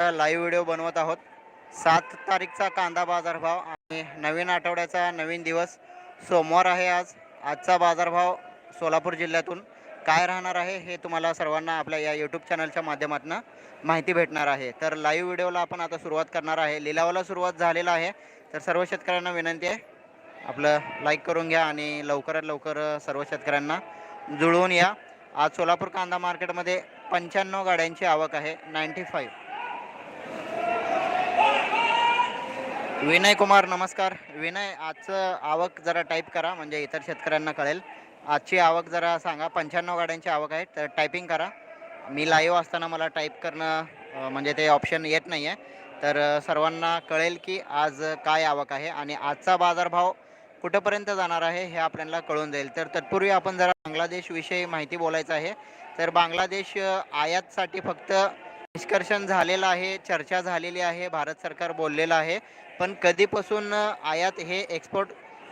Live video बनवत आहोत. सात तारीखचा कांदा बाजारभाव आणि नवीन आठवड्याचा नवीन दिवस. सोमवार आहे आज. आजचा बाजारभाव सोलापूर जिल्ह्यातून काय राहणार आहे हे तुम्हाला सर्वांना आपल्या या यूट्यूब चॅनलच्या माध्यमातून माहिती भेटणार आहे. तर लाईव्ह व्हिडिओला आपण आता सुरुवात करणार आहे. लिलावाला सुरुवात झालेला आहे. तर सर्व शेतकऱ्यांना विनंती आहे. आपलं लाईक करून घ्या आणि लवकरात लवकर सर्व शेतकऱ्यांना जुळवून या. आज सोलापूर कांदा मार्केटमध्ये पंच्याण्णव गाड्यांची आवक आहे. नाईंटी फाईव्ह विनय कुमार नमस्कार. विनय आजचं आवक जरा टाईप करा म्हणजे इतर शेतकऱ्यांना कळेल. आजची आवक जरा सांगा पंच्याण्णव गाड्यांची आवक आहे तर टायपिंग करा. मी लाईव्ह असताना मला टाईप करणं म्हणजे ते ऑप्शन येत नाही आहे तर सर्वांना कळेल की आज काय आवक आहे आणि आजचा बाजारभाव कुठंपर्यंत जाणार आहे हे आपल्याला कळून जाईल. तर तत्पूर्वी आपण जरा बांगलादेशविषयी माहिती बोलायचं आहे. तर बांगलादेश आयातसाठी फक्त निष्कर्षण झालेलं आहे चर्चा झालेली आहे भारत सरकार बोललेलं आहे. पण कधीपासून आयात हे एक्सपोर्ट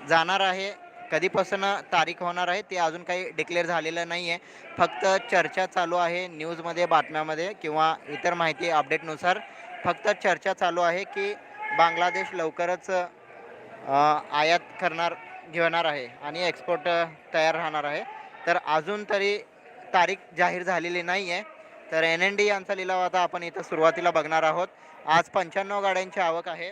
जाणार आहे कधीपासून तारीख होणार आहे ते अजून काही डिक्लेअर झालेलं नाही आहे फक्त चर्चा चालू आहे न्यूजमध्ये बातम्यामध्ये किंवा इतर माहिती अपडेटनुसार फक्त चर्चा चालू आहे की बांगलादेश लवकरच आयात करणार घेणार आहे आणि एक्सपोर्ट तयार राहणार आहे. तर अजून तरी तारीख जाहीर झालेली नाही आहे तर एन एन डी यांचा लिलाव आता आपण इथं सुरुवातीला बघणार आहोत. आज पंच्याण्णव गाड्यांची आवक आहे.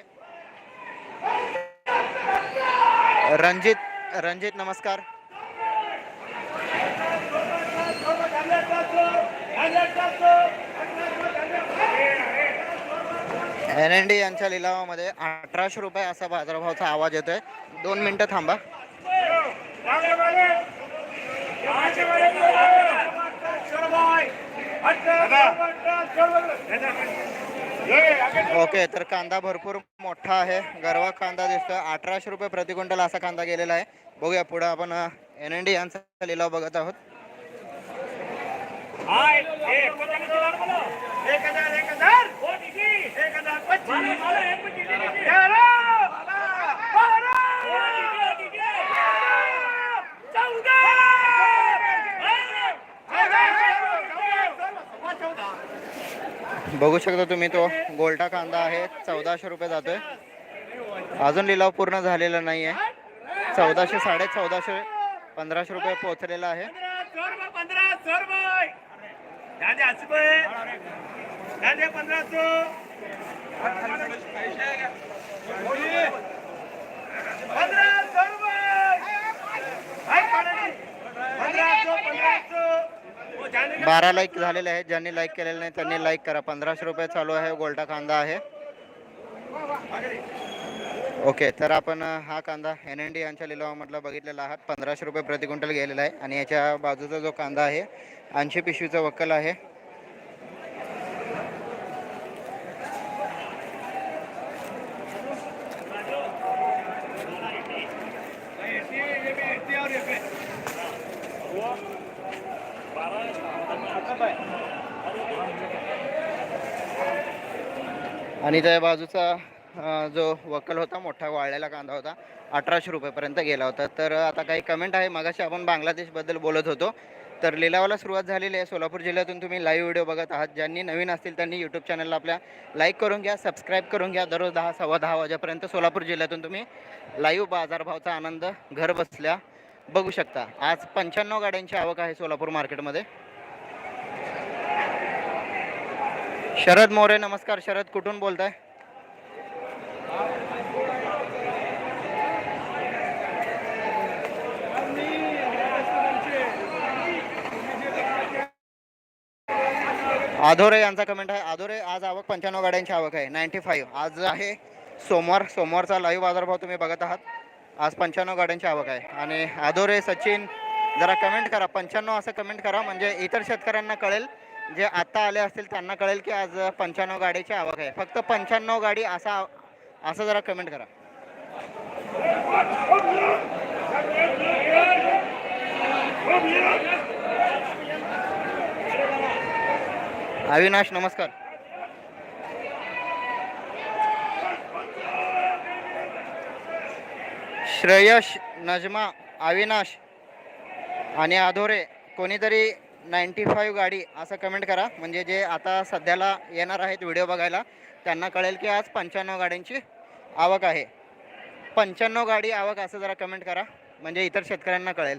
रणजित रणजित नमस्कार. एन एन डी यांच्या लिलावामध्ये अठराशे रुपये असा बाजारभावाचा आवाज येतोय. दोन मिनटं थांबा. ओके तर कांदा भरपूर मोठा आहे. गरवा कांदा दिसतोय. अठराशे रुपये प्रति क्विंटल असा कांदा गेलेला आहे. बघूया पुढे आपण एन एन डी यांचा लिलाव बघत आहोत. बघू शकता तुम्ही तो गोल्टा कांदा आहे चौदाशे रुपये जातोय अजून लिलाव पूर्ण झालेला नाही आहे चौदाशे साडे चौदाशे पंधराशे रुपये पोहोचलेला आहे बारा लाईक झालेले आहेत. ज्यांनी लाईक केलेलं नाही त्यांनी लाईक करा. पंधराशे रुपये चालू आहे. गोल्टा कांदा आहे. ओके तर आपण हा कांदा एन एन डी यांच्या लिलावामधला बघितलेला आहात. पंधराशे रुपये प्रति क्विंटल गेलेला आहे. आणि याच्या बाजूचा जो कांदा आहे ऐंशी पिशवीचा वक्कल आहे. आणि त्या बाजूचा जो वकल होता मोठा वाळलेला कांदा होता अठराशे रुपयेपर्यंत गेला होता. तर आता काही कमेंट आहे. मगाशी आपण बांगलादेशबद्दल बोलत होतो. तर लिलावाला सुरुवात झालेली आहे. सोलापूर जिल्ह्यातून तुम्ही लाईव्ह व्हिडिओ बघत आहात. ज्यांनी नवीन असतील त्यांनी यूट्यूब चॅनलला आपल्या लाईक करून घ्या सबस्क्राईब करून घ्या. दररोज दहा सव्वा दहा वाजेपर्यंत सोलापूर जिल्ह्यातून तुम्ही लाईव्ह बाजारभावचा आनंद घर बसल्या बघू शकता. आज पंच्याण्णव गाड्यांची आवक आहे सोलापूर मार्केटमध्ये शरद मोरे नमस्कार. शरद कुठून बोलताय? आधोरे यांचा कमेंट आहे. आधोरे आज आवक पंच्याण्णव गाड्यांची आवक आहे. नाईन्टी फाईव्ह आज आहे सोमवार. सोमवारचा लाईव्ह बाजारभाव तुम्ही बघत आहात. आज पंच्याण्णव गाड्यांची आवक आहे. आणि आधोरे सचिन जरा कमेंट करा. पंच्याण्णव असं कमेंट करा. म्हणजे इतर शेतकऱ्यांना कळेल जे आत्ता आले असतील त्यांना कळेल की आज पंच्याण्णव गाडीची आवक आहे. फक्त पंच्याण्णव गाडी असा असं जरा कमेंट करा. अविनाश नमस्कार. श्रेयश नजमा अविनाश आणि आधोरे कोणीतरी नाईन्टी फाईव्ह गाडी असं कमेंट करा. म्हणजे जे आता सध्याला येणार आहेत व्हिडिओ बघायला त्यांना कळेल की आज पंच्याण्णव गाड्यांची आवक आहे. पंच्याण्णव गाडी आवक असं जरा कमेंट करा. म्हणजे इतर शेतकऱ्यांना कळेल.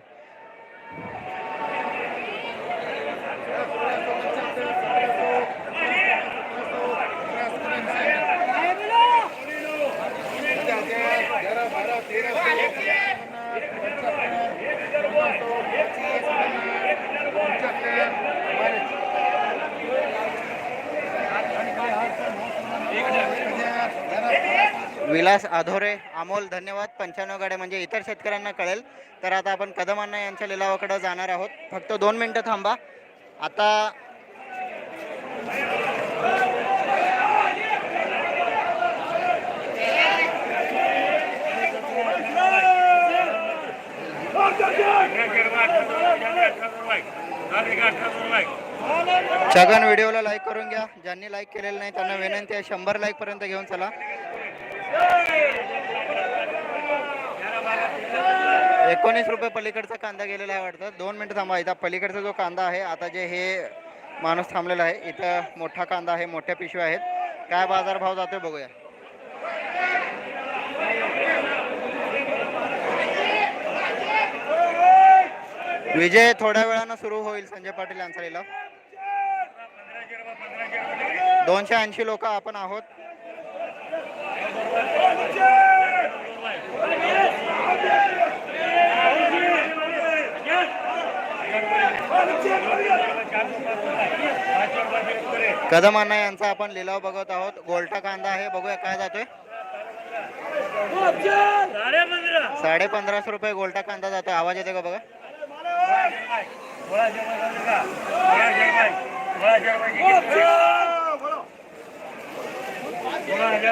विलास आधोरे अमोल धन्यवाद. पंच्याण्णव गाड्या म्हणजे इतर शेतकऱ्यांना कळेल. तर आता आपण कदमांना यांच्या लिलावाकडे जाणार आहोत. फक्त दोन मिनटं थांबा. आता छगन व्हिडिओला लाईक करून घ्या. ज्यांनी लाईक केलेलं नाही त्यांना विनंती आहे शंभर लाईक पर्यंत घेऊन चला. एकोणीस रुपये पलीकडचा कांदा गेलेला आहे वाटतं. दोन मिनटं थांबा इथं पलीकडचा जो कांदा आहे आता जे हे माणूस थांबलेला आहे इथं मोठा कांदा आहे मोठ्या पिशव्या आहेत. काय बाजारभाव जातोय बघूया. विजय थोड्या वेळानं सुरू होईल संजय पाटील यांचा लिलाव दोनशे ऐंशी लोक आपण आहोत. कदम अण्णा यांचा आपण लिलाव बघत आहोत. गोलटा कांदा आहे. बघूया काय जातोय. साडे पंधराशे रुपये गोलटा कांदा जातोय. आवाज येते का बघा?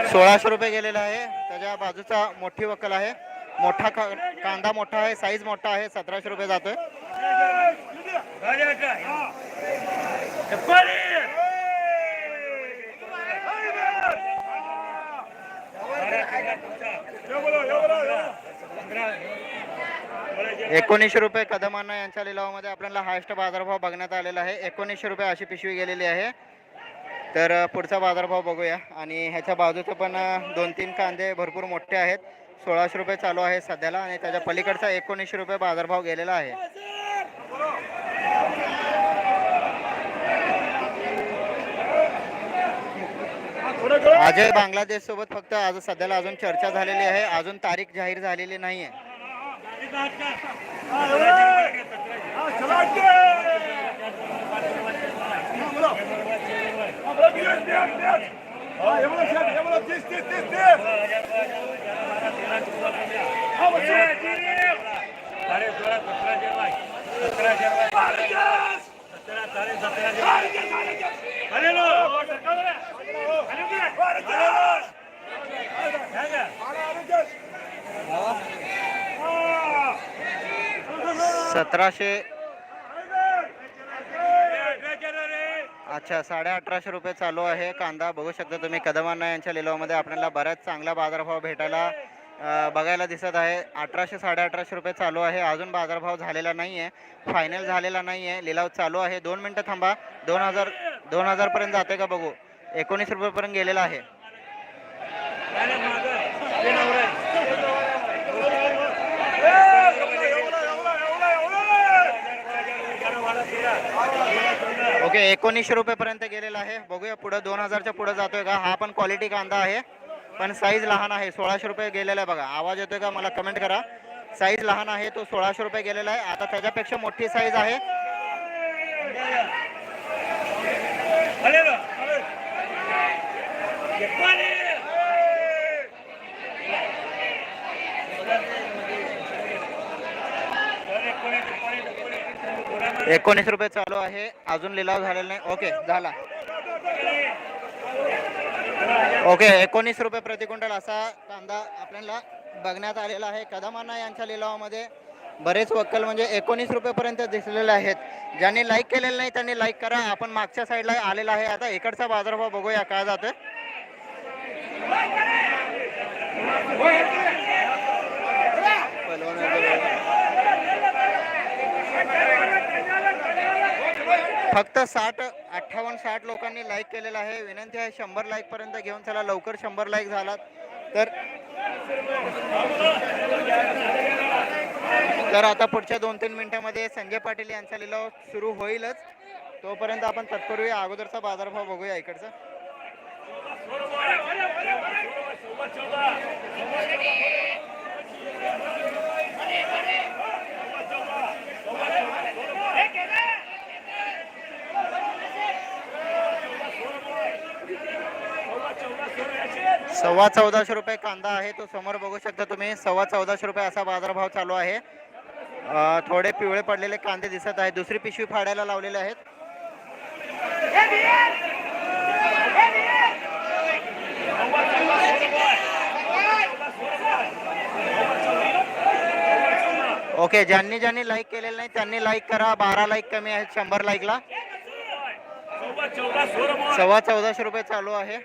सोळाशे रुपये गेलेला आहे. त्याच्या बाजूचा मोठी वक्कल आहे. मोठा का- कांदा मोठा आहे साईज मोठा आहे सतराशे रुपये जातोय. एकोणीसशे रुपये कदमांना यांच्या लिलावामध्ये आपल्याला हायस्ट बाजारभाव बघण्यात आलेला आहे. एकोणीसशे रुपये अशी पिशवी गेलेली आहे. तर पुढचा बाजारभाव बघूया. आणि ह्याच्या बाजूचं पण दोन तीन कांदे भरपूर मोठे आहेत. सोळाशे रुपये चालू आहे सध्याला आणि त्याच्या पलीकडचा एकोणीसशे रुपये बाजारभाव गेलेला आहे. अजय बांगलादेश सोबत फक्त आज सध्याला अजून चर्चा झालेली आहे. अजून तारीख जाहीर झालेली नाही आहे Hadi. सतराशे अच्छा साडे अठराशे रुपये चालू आहे. कांदा बघू शकता तुम्ही कदमांना यांच्या लिलावामध्ये आपल्याला बऱ्याच चांगला बाजारभाव भेटायला बघायला दिसत आहे. अठराशे साडे अठराशे रुपये चालू आहे. अजून बाजारभाव झालेला नाही आहे फायनल झालेला नाही आहे लिलाव चालू आहे. दोन मिनटं थांबा. दोन हजार दोन हजारपर्यंत जाते का बघू? एकोणीस रुपयेपर्यंत गेलेला आहे. ओके एकोणीसशे रुपयेपर्यंत गेलेला आहे. बघूया पुढं दोन हजारच्या पुढे जातोय का? हा पण क्वालिटी कांदा आहे. पण साईज लहान आहे. सोळाशे रुपये गेलेला आहे बघा. आवाज येतोय का? मला कमेंट करा. साईज लहान आहे तो सोळाशे रुपये गेलेला आहे. आता त्याच्यापेक्षा मोठी साईज आहे. एकोणीस रुपये चालू आहे. अजून लिलाव झालेला नाही. ओके झाला. ओके एकोणीस रुपये प्रति क्विंटल असा कांदा आपल्याला बघण्यात आलेला आहे. कदमांना यांच्या लिलावामध्ये बरेच वक्कल म्हणजे एकोणीस रुपयेपर्यंत दिसलेले आहेत. ज्यांनी लाईक केलेलं नाही त्यांनी लाईक करा. आपण मागच्या साईडला आलेला आहे. आता इकडचा बाजारभाव बघूया. काय जातोय? फक्त साठ अठ्ठावन्न साठ लोकांनी लाईक केलेलं आहे. विनंती आहे शंभर लाईक पर्यंत घेऊन चला. लवकर शंभर लाईक झालात. तर तर आता पुढच्या दोन तीन मिनिटांमध्ये संजय पाटील यांचा लिलाव सुरू होईलच. तोपर्यंत आपण तत्पूर्वी अगोदरचा बाजारभाव बघूया इकडचा. सव्वा चौदाशे रुपये कांदा आहे तो समोर बघू शकता तुम्ही. सव्वा चौदाशे रुपये असा बाजारभाव चालू आहे. थोडे पिवळे पडलेले कांदे दिसत आहेत. दुसरी पिशवी फाडायला लावलेले आहेत. ओके ज्यांनी ज्यांनी लाईक केलेलं नाही त्यांनी लाईक करा. बारा लाईक कमी आहेत शंभर लाईकला सव्वा चौदाशे रुपये चालू आहे.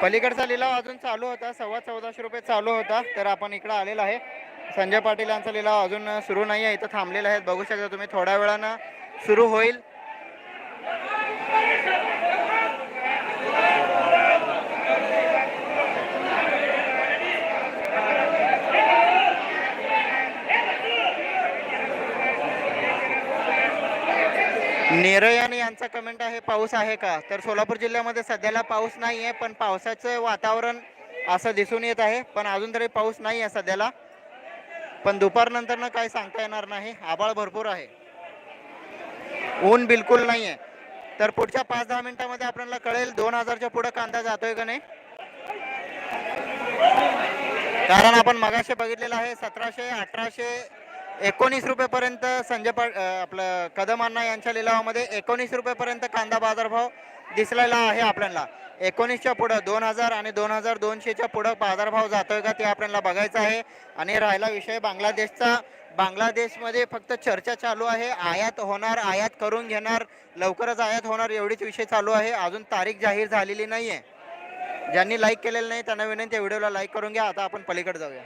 पलीकडचा लिलाव अजून चालू होता सव्वा चौदाशे रुपये चालू होता तर आपण इकडं आलेला आहे. संजय पाटील यांचा लिलाव अजून सुरू नाही आहे इथं थांबलेला आहे बघू शकता तुम्ही थोड्या वेळानं सुरू होईल. नेरयान यांचा कमेंट आहे पाऊस आहे का? तर सोलापूर जिल्ह्यामध्ये सध्याला पाऊस नाही आहे पण पावसाचं वातावरण असं दिसून येत आहे. पण अजून तरी पाऊस नाही आहे सध्याला. पण दुपारनंतर काही सांगता येणार नाही. आबाळ भरपूर आहे. ऊन बिलकुल नाही आहे तर पुढच्या पाच दहा मिनिटामध्ये आपल्याला कळेल दोन हजारच्या पुढे कांदा जातोय का नाही. कारण आपण मगाशी बघितलेलं आहे सतराशे अठराशे एकोणीस रुपयेपर्यंत संजय पाट आपलं कदम अण्णा यांच्या लिलावामध्ये एकोणीस रुपयेपर्यंत कांदा बाजारभाव दिसलेला आहे आपल्याला. एकोणीसच्या पुढं दोन हजार आणि दोन हजार दोनशेच्या पुढं बाजारभाव जातोय का ते आपल्याला बघायचं आहे. आणि राहिला विषय बांगलादेशचा. बांगलादेशमध्ये फक्त चर्चा चालू आहे. आयात होणार आयात करून घेणार लवकरच आयात होणार एवढीच विषय चालू आहे. अजून तारीख जाहीर झालेली नाही आहे ज्यांनी लाईक केलेलं नाही त्यांना विनंती व्हिडिओला लाईक करून घ्या. आता आपण पलीकडे जाऊया.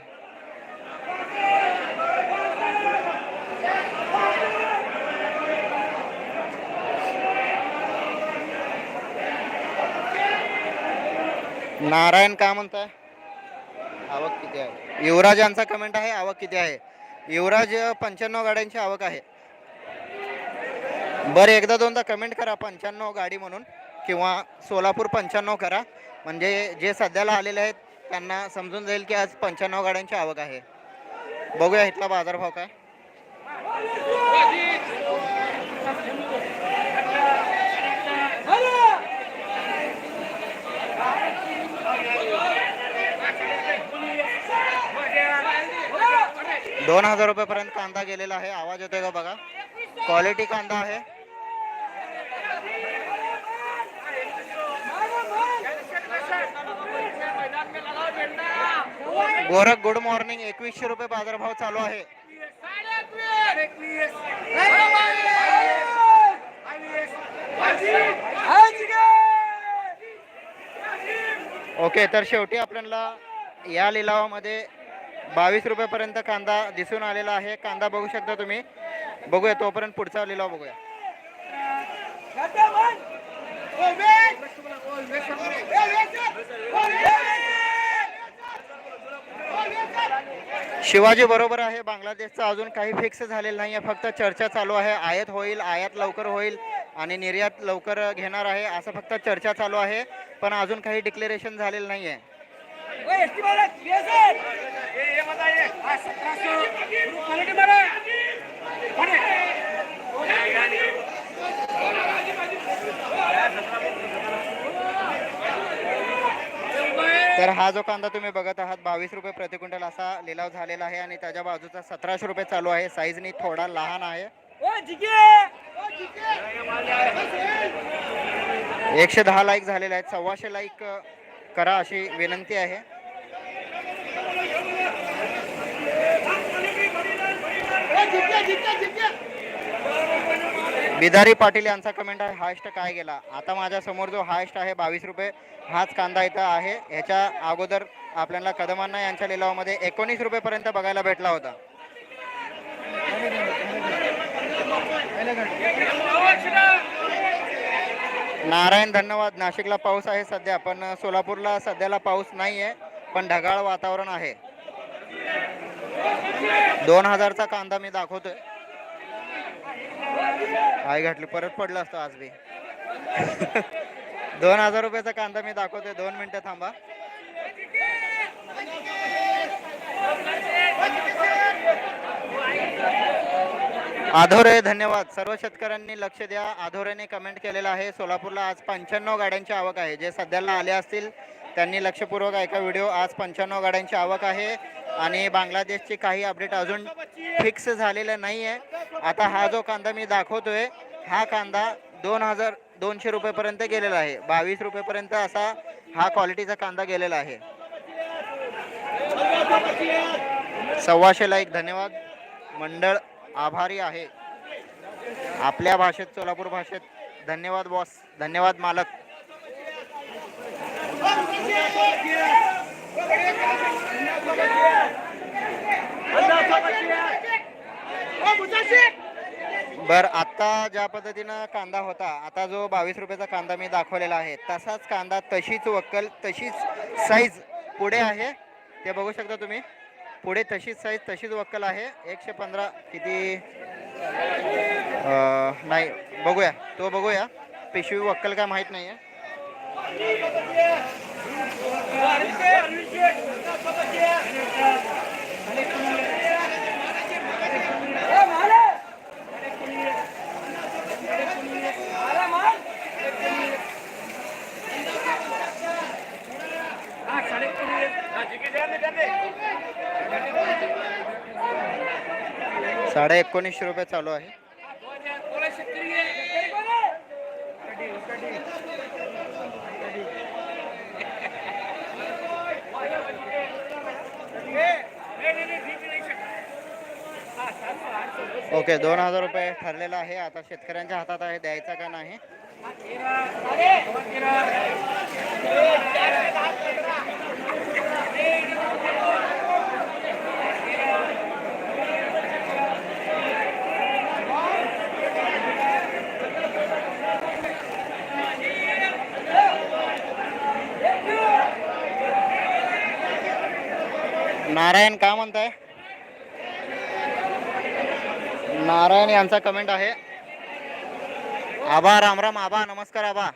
नारायण काय म्हणताय? आवक किती आहे? युवराज यांचा कमेंट आहे आवक किती आहे? युवराज पंच्याण्णव गाड्यांची आवक आहे. बरं एकदा दोनदा कमेंट करा पंच्याण्णव गाडी म्हणून किंवा सोलापूर पंच्याण्णव करा. म्हणजे जे सध्याला आलेले आहेत त्यांना समजून जाईल की आज पंच्याण्णव गाड्यांची आवक आहे. बघूया इथला बाजारभाव काय? दोन हजार रुपयापर्यंत कांदा गेलेला आहे. आवाज येतोय का बघा? क्वालिटी कांदा आहे. Gorakh good morning. एकवीसशे रुपये बाजारभाव चालू आहे. ओके तर शेवटी आपल्याला या लिलावामध्ये बावीस रुपयापर्यंत कांदा दिसून आलेला आहे. कांदा बघू शकता तुम्ही. बघूया तोपर्यंत पुढचा लिलाव बघूया. शिवाजी बरोबर आहे. बांगलादेशचं अजून काही फिक्स झालेलं नाही आहे फक्त चर्चा चालू आहे. आयात होईल आयात लवकर होईल आणि निर्यात लवकर घेणार आहे. असं फक्त चर्चा चालू आहे. पण अजून काही डिक्लेरेशन झालेलं नाही आहे तर हा जो कांदा तुम्ही बघत आहात बावीस रुपये प्रति क्विंटल असा लिलाव झालेला आहे आणि त्याच्या बाजूचा सतराशे रुपये चालू आहे. साईजनी थोडा लहान आहे. एकशे दहा लाईक झालेले आहेत सव्वाशे लाईक करा अशी विनंती आहे. बिदारी पाटील यांचा कमेंट आहे हायस्ट काय गेला? आता माझ्यासमोर जो हायस्ट आहे बावीस रुपये हाच कांदा इथं आहे. ह्याच्या अगोदर आपल्याला कदमांना यांच्या लिलावामध्ये एकोणीस रुपयेपर्यंत बघायला भेटला होता. नारायण धन्यवाद. नाशिकला पाऊस आहे सध्या पण सोलापूरला सध्याला पाऊस नाही आहे पण ढगाळ वातावरण आहे. दोन हजारचा कांदा मी दाखवतोय. आई घातली परत पडलं असतं आज बी. दोन हजार रुपयाचा कांदा मी दाखवतोय. दोन मिनिटं थांबा. आधोरे धन्यवाद. सर्व शेतकऱ्यांनी लक्ष द्या. आधोरेने कमेंट केलेलं आहे. सोलापूरला आज पंच्याण्णव गाड्यांची आवक आहे. जे सध्याला आले असतील त्यांनी लक्षपूर्वक ऐका व्हिडिओ. आज पंच्याण्णव गाड्यांची आवक आहे आणि बांगलादेशची काही अपडेट अजून फिक्स झालेलं नाही आहे आता हा जो कांदा मी दाखवतोय हा कांदा दोन हजार दोनशे रुपयेपर्यंत गेलेला आहे. बावीस रुपयेपर्यंत असा हा क्वालिटीचा कांदा गेलेला आहे. सव्वाशेला एक धन्यवाद. मंडळ आभारी आहे. आपल्या भाषेत सोलापूर भाषेत धन्यवाद बॉस धन्यवाद मालक. बर आता ज्या पद्धतीनं कांदा होता आता जो बावीस रुपयाचा कांदा मी दाखवलेला आहे तसाच कांदा तशीच वक्कल तशीच साईज पुढे आहे. ते बघू शकता तुम्ही. पुढे तशीच साईज तशीच वक्कल आहे. एकशे पंधरा किती? नाही बघूया. तो बघूया. पिशवी वक्कल काय माहीत नाही आहे साडे एकोणीसशे रुपये चालू आहे. ओके दोन हजार रुपये ठरलेला आहे. आता शेतकऱ्यांच्या हातात आहे द्यायचा का नाही? नारायण काय म्हणताय? नारायण यांचा कमेंट आहे. आबा रामराम आबा नमस्कार आबा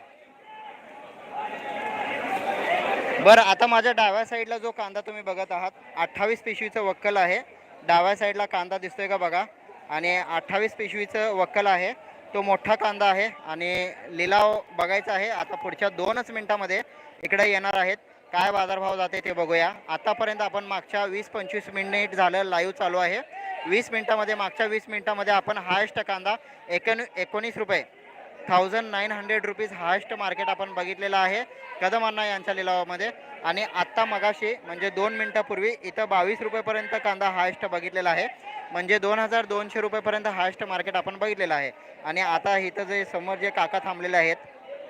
बरं आता माझ्या डाव्या साईडला जो कांदा तुम्ही बघत आहात अठ्ठावीस पिशवीचं वक्कल आहे. डाव्या साईडला कांदा दिसतोय का बघा? आणि अठ्ठावीस पिशवीचं वक्कल आहे. तो मोठा कांदा आहे आणि लिलाव बघायचा आहे. आता पुढच्या दोनच मिनिटामध्ये इकडे येणार आहेत. काय बाजारभाव जाते ते बघूया. आतापर्यंत आपण मागच्या वीस पंचवीस मिनिट झालं लाईव्ह चालू आहे. वीस मिनिटामध्ये मागच्या वीस मिनिटामध्ये आपण हायस्ट कांदा एकोण एकोणीस रुपये thousand nine hundred rupees highest market आपण बघितलेलं आहे. कदम अण्णा यांच्या लिलावामध्ये. आणि आत्ता मगाशी म्हणजे दोन मिनटापूर्वी इथं बावीस रुपयेपर्यंत कांदा हायस्ट बघितलेला आहे. म्हणजे दोन हजार दोनशे रुपयेपर्यंत हायस्ट मार्केट आपण बघितलेलं आहे. आणि आता इथं जे समोर जे काका थांबलेले आहेत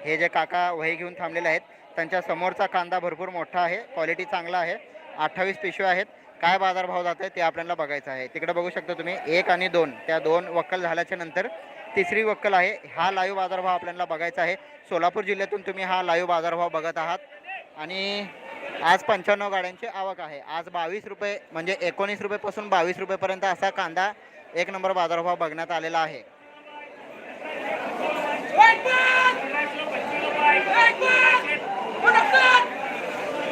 हे जे काका वही घेऊन थांबलेले आहेत त्यांच्या समोरचा कांदा भरपूर मोठा आहे क्वालिटी चांगला आहे अठ्ठावीस पिशव्या आहेत. काय बाजारभाव जात आहे ते आपल्याला बघायचं आहे. तिकडे बघू शकता तुम्ही एक आणि दोन. त्या दोन वक्कल झाल्याच्यानंतर तिसरी वक्कल आहे. हा लाईव्ह बाजारभाव आपल्याला बघायचा आहे. सोलापूर जिल्ह्यातून तुम्ही हा लाईव्ह बाजारभाव बघत आहात. आणि आज पंच्याण्णव गाड्यांची आवक आहे. आज बावीस रुपये म्हणजे एकोणीस रुपयेपासून बावीस रुपयेपर्यंत असा कांदा एक नंबर बाजारभाव बघण्यात आलेला आहे.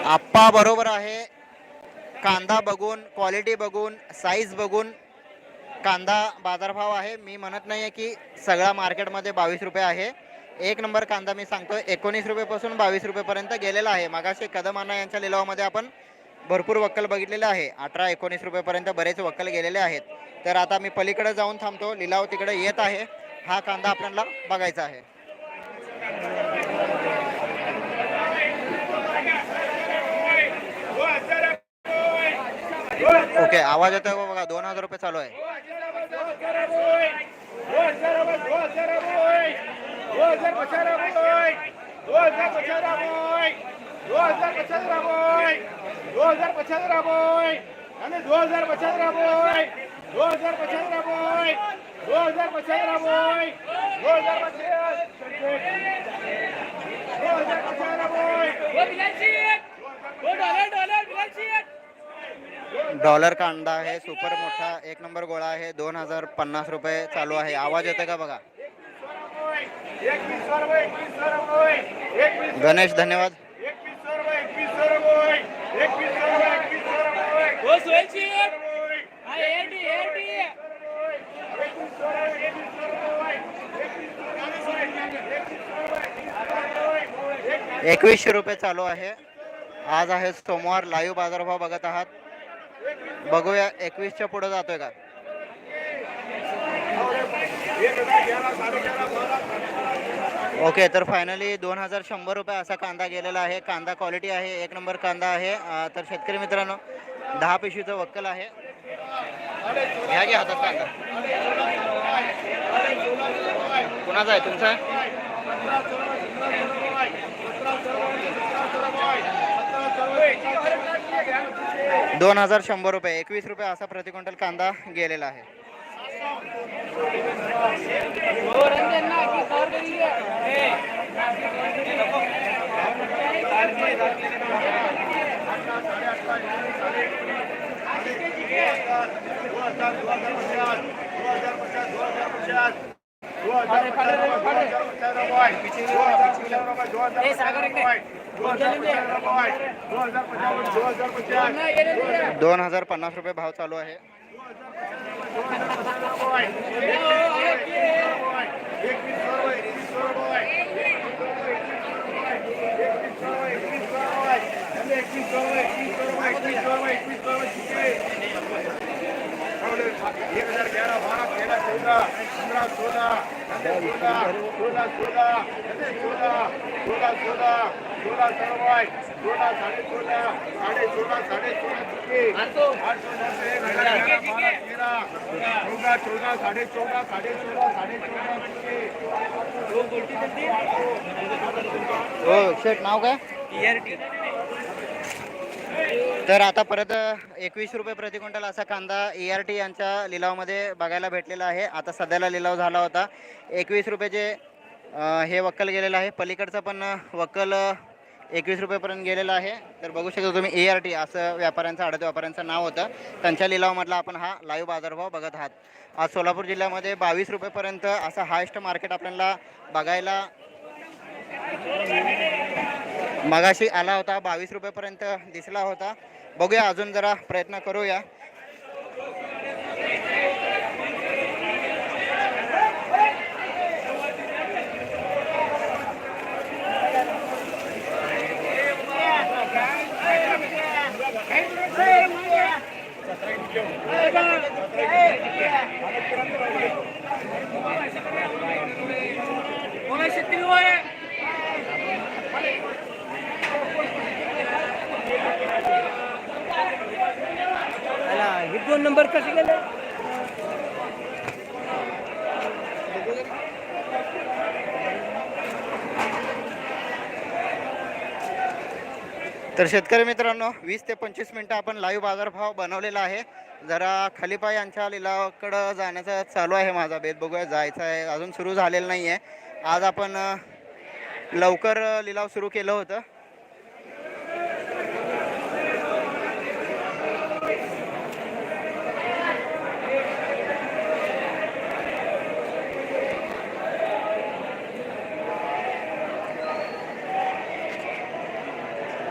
आप्पा बरोबर आहे. कांदा बघून क्वालिटी बघून साईज बघून कांदा बाजारभाव आहे. मी म्हणत नाही आहे की सगळा मार्केटमध्ये बावीस रुपये आहे. एक नंबर कांदा मी सांगतो एकोणीस रुपयेपासून बावीस रुपयेपर्यंत गेलेला आहे. मागाशी कदमाना यांच्या लिलावामध्ये आपण भरपूर वक्कल बघितलेले आहे. अठरा एकोणीस रुपयेपर्यंत बरेच वक्कल गेलेले आहेत. तर आता मी पलीकडे जाऊन थांबतो. लिलाव तिकडे येत आहे. हा कांदा आपल्याला बघायचा आहे. ओके आवाज येतोय बघा दोन हजार रुपये चालू आहे डॉलर कांदा आहे? सुपर मोठा एक नंबर गोळा आहे. दोन हजार पन्नास रुपये चालू आहे. आवाज येतो का बघा? गणेश धन्यवाद. एकवीसशे रुपये चालू आहे. आज आहे सोमवार. लाईव्ह बाजारभाव बघत आहात. बघूया एकवीसच्या पुढे जातोय का? ओके तर फायनली दोन हजार शंभर रुपये असा कांदा गेलेला आहे. कांदा क्वालिटी आहे एक नंबर कांदा आहे. तर शेतकरी मित्रांनो दहा पिशवीचं वक्कल आहे. घ्या घ्या हातात कांदा. कुणाचा आहे? तुमचा आहे? दोन हजार शंभर रुपये एकवीस रुपये असा प्रति क्विंटल कांदा गेलेला आहे. दोन हज़ार पन्नास रुपये भाव चालू आहे. एक हज़ार ग्यारह बारह तेरह चौदह पंद्रह सोलह हो, चौदा चौदा साडे चौदा साडे चौदा साडे चौदा शेट नाव काय तर आता परत एकवीस रुपये प्रति क्विंटल असा कांदा ए आर टी यांच्या लिलावामध्ये बघायला भेटलेला आहे. आता सध्याला लिलाव झाला होता. एकवीस रुपयाचे हे वक्कल गेलेलं आहे. पलीकडचं पण वक्कल एकवीस रुपयेपर्यंत गेलेलं आहे. तर बघू शकता तुम्ही ए आर टी असं व्यापाऱ्यांचं आडत व्यापाऱ्यांचं नाव होतं. त्यांच्या लिलावामधला आपण हा लाईव्ह बाजारभाव बघत आहात. आज सोलापूर जिल्ह्यामध्ये बावीस रुपयेपर्यंत असं हायस्ट मार्केट आपल्याला बघायला मगाशी आला होता बावीस रुपयेपर्यंत दिसला होता. बघूया अजून जरा प्रयत्न करूया. हे दोन नंबर कसे गेले? तर शेतकरी मित्रांनो वीस ते पंचवीस मिनटं आपण लाईव्ह बाजारभाव बनवलेला आहे. जरा खलिपा यांच्या लिलावाकडं जाण्याचा चालू आहे माझा बेत. बघूया जायचं आहे. अजून सुरू झालेलं नाही आहे आज आपण लवकर लिलाव सुरू केलं होतं.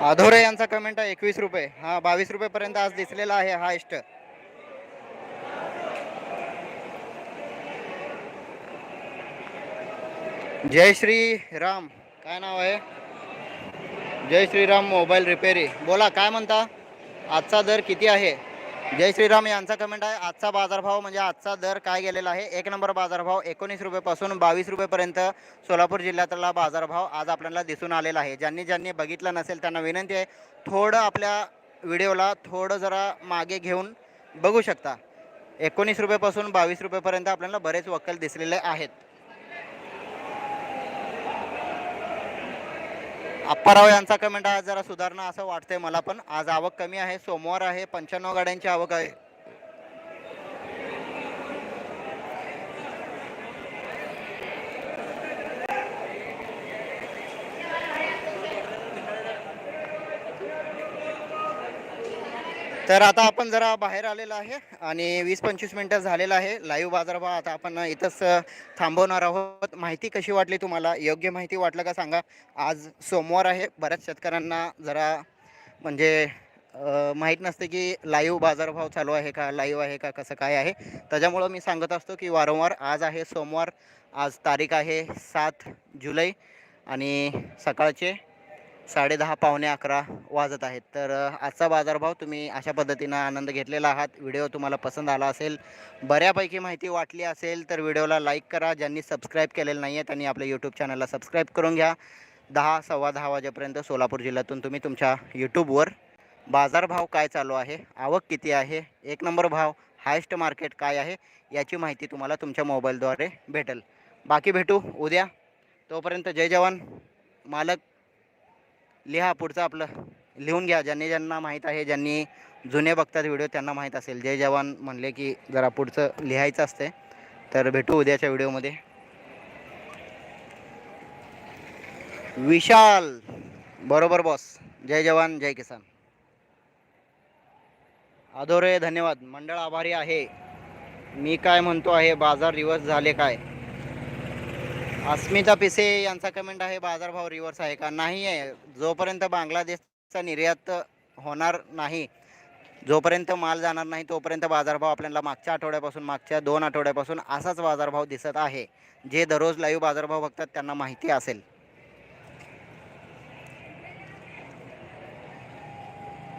आधोरे यांचा कमेंट आहे एकवीस रुपये. हा बावीस रुपयेपर्यंत आज दिसलेला आहे हा इष्ट. जय श्री राम. काय नाव आहे? जय श्रीराम मोबाईल रिपेरी. बोला काय म्हणता? आजचा दर किती आहे? जय श्रीराम यांचा कमेंट आहे आजचा बाजारभाव म्हणजे आजचा दर काय गेलेला आहे? एक नंबर बाजारभाव एकोणीस रुपयेपासून बावीस रुपयेपर्यंत सोलापूर जिल्ह्यातला बाजारभाव आज आपल्याला दिसून आलेला आहे. ज्यांनी ज्यांनी बघितलं नसेल त्यांना विनंती आहे थोडं आपल्या व्हिडिओला थोडं जरा मागे घेऊन बघू शकता. एकोणीस रुपयेपासून बावीस रुपयेपर्यंत आपल्याला बरेच वक्कल दिसलेले आहेत. अप्पाराव यांचा कमेंट आज जरा सुधारणा असं वाटतंय मला पण. आज आवक कमी आहे सोमवार आहे पंच्याण्णव गाड्यांची आवक आहे. तर आता आपण जरा बाहेर आलेलो आहे आणि वीस पंचवीस मिनटं झालेलं आहे. लाईव्ह बाजारभाव आता आपण इथंच थांबवणार आहोत. माहिती कशी वाटली तुम्हाला? योग्य माहिती वाटलं का सांगा. आज सोमवार आहे. बऱ्याच शेतकऱ्यांना जरा म्हणजे माहीत नसते की लाईव्ह बाजारभाव चालू आहे का लाईव्ह आहे का कसं काय आहे. त्याच्यामुळं मी सांगत असतो की वारंवार आज आहे सोमवार. आज तारीख आहे सात जुलै आणि सकाळचे साडेदहा पावणे अकरा वाजत आहेत. तर आजचा बाजारभाव तुम्ही अशा पद्धतीनं आनंद घेतलेला आहात. व्हिडिओ तुम्हाला पसंत आला असेल बऱ्यापैकी माहिती वाटली असेल तर व्हिडिओला लाईक करा. ज्यांनी सबस्क्राईब केलेलं नाही आहे त्यांनी आपल्या यूट्यूब चॅनलला सबस्क्राईब करून घ्या. दहा सव्वा दहा वाजेपर्यंत सोलापूर जिल्ह्यातून तुम्ही तुमच्या यूट्यूबवर बाजारभाव काय चालू आहे आवक किती आहे एक नंबर भाव हायस्ट मार्केट काय आहे याची माहिती तुम्हाला तुमच्या मोबाईलद्वारे भेटेल. बाकी भेटू उद्या. तोपर्यंत जय जवान. मालक लिहा पुढचं आपलं. लिहून घ्या. ज्यांनी ज्यांना माहीत आहे ज्यांनी जुने बघतात व्हिडिओ त्यांना माहीत असेल. जय जवान म्हणले की जरा पुढचं लिहायचं असते तर भेटू उद्याच्या व्हिडिओमध्ये. विशाल. बरोबर बॉस जय जवान जय किसान. अधोरे धन्यवाद. मंडळ आभारी आहे. मी काय म्हणतो आहे? बाजार दिवस झाले काय? अस्मिता पिसे यांचा कमेंट आहे बाजारभाव रिव्हर्स आहे का? नाही आहे जोपर्यंत बांगलादेशचा निर्यात होणार नाही जोपर्यंत माल जाणार नाही तोपर्यंत बाजारभाव आपल्याला मागच्या आठवड्यापासून मागच्या दोन आठवड्यापासून असाच बाजारभाव दिसत आहे. जे दररोज लाईव्ह बाजारभाव बघतात त्यांना माहिती असेल.